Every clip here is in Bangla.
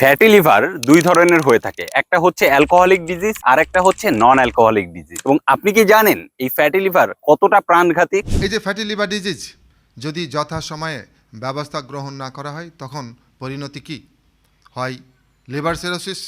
ফ্যাটি লিভার দুই ধরনের হয়ে থাকে। একটা হচ্ছে অ্যালকোহলিক ডিজিজ আর একটা হচ্ছে নন অ্যালকোহলিক ডিজিজ এবং আপনি কি জানেন এই ফ্যাটি লিভার কতটা প্রাণঘাতিক এই যে ফ্যাটি লিভার ডিজিজ যদি যথা সময়ে ব্যবস্থা গ্রহণ না করা হয়, তখন পরিণতি কি? হয় লিভার সিরোসিস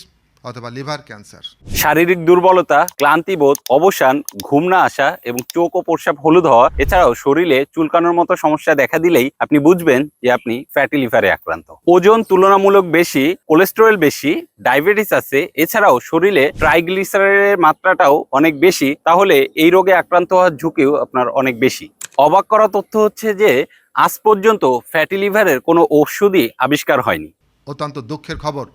অথবা লিভার ক্যান্সার। শারীরিক দুর্বলতা ক্লান্তিবোধ অবসান ঘুম না আসা এবং চোখ ও প্রস্রাব হলুদ হওয়া এছাড়াও শরীরে চুলকানোর মতো সমস্যা দেখা দিলেই আপনি বুঝবেন যে আপনি ফ্যাটি লিভারে আক্রান্ত। ওজন তুলনামূলক বেশি কোলেস্টেরল বেশি ডায়াবেটিস আছে এছাড়াও শরীরে ট্রাইগ্লিসারাইডের মাত্রাটাও অনেক বেশি তাহলে এই রোগে আক্রান্ত হওয়ার ঝুঁকিও আপনার অনেক বেশি। অবাক করা তথ্য হচ্ছে যে আজ পর্যন্ত ফ্যাটি লিভারের কোনো ওষুধই আবিষ্কার হয়নি। অত্যন্ত দুঃখের খবর।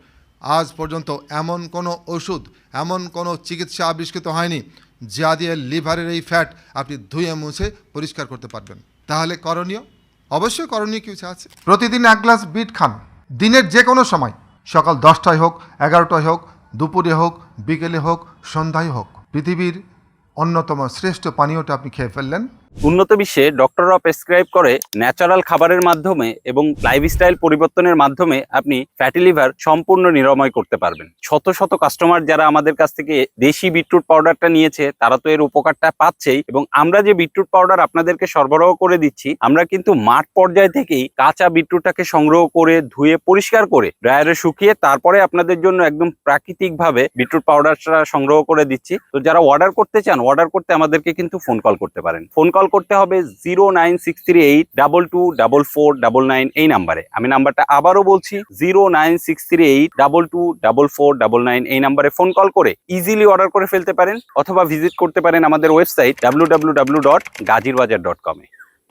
আজ পর্যন্ত এমন কোনো ওষুধ, এমন কোনো চিকিৎসা আবিষ্কৃত হয়নি যা দিয়ে লিভারের এই ফ্যাট আপনি ধুয়ে মুছে পরিষ্কার করতে পারবেন। তাহলে করণীয়? অবশ্যই করণীয় কিছু আছে। প্রতিদিন এক গ্লাস বিট খান। দিনের যে কোনো সময়, সকাল দশটায় হোক, এগারোটায় হোক, দুপুরে হোক, বিকেলে হোক, সন্ধ্যায় হোক, পৃথিবীর অন্যতম শ্রেষ্ঠ পানীয়টা আপনি খেয়ে ফেললেন। উন্নত বিশ্বে ডক্টররা প্রেসক্রাইব করে ন্যাচারাল খাবারের মাধ্যমে এবং লাইফস্টাইল পরিবর্তনের মাধ্যমে আপনি ফ্যাটি লিভার সম্পূর্ণ নিরাময় করতে পারবেন। শত শত কাস্টমার যারা আমাদের কাছ থেকে দেশি বিটরুট পাউডারটা নিয়েছে, তারা তো এর উপকারটা পাচ্ছেই এবং আমরা যে বিটরুট পাউডার আপনাদেরকে সরবরাহ করে দিচ্ছি, আমরা কিন্তু মাঠ পর্যায় থেকেই কাঁচা বিটরুটটাকে সংগ্রহ করে, ধুয়ে, পরিষ্কার করে, ড্রায়ারে শুকিয়ে তারপরে আপনাদের জন্য একদম প্রাকৃতিকভাবে বিটরুট পাউডারটা সংগ্রহ করে দিচ্ছি। তো যারা অর্ডার করতে চান, অর্ডার করতে আমাদেরকে কিন্তু ফোন কল করতে পারেন। ফোন কল করতে হবে zero nine six three eight double two double four double nine এই নাম্বারে আমি নাম্বারটা আবারও বলছি zero nine six three eight double two double four double nine এই নাম্বারে ফোন কল করে ইজিলি অর্ডার করে ফেলতে পারেন অথবা ভিজিট করতে পারেন আমাদের website W dot Gazirbazar dot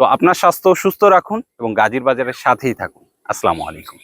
তো আপনার স্বাস্থ্য সুস্থ রাখুন এবং গাজির বাজারের সাথেই থাকুন। আসসালামু আলাইকুম।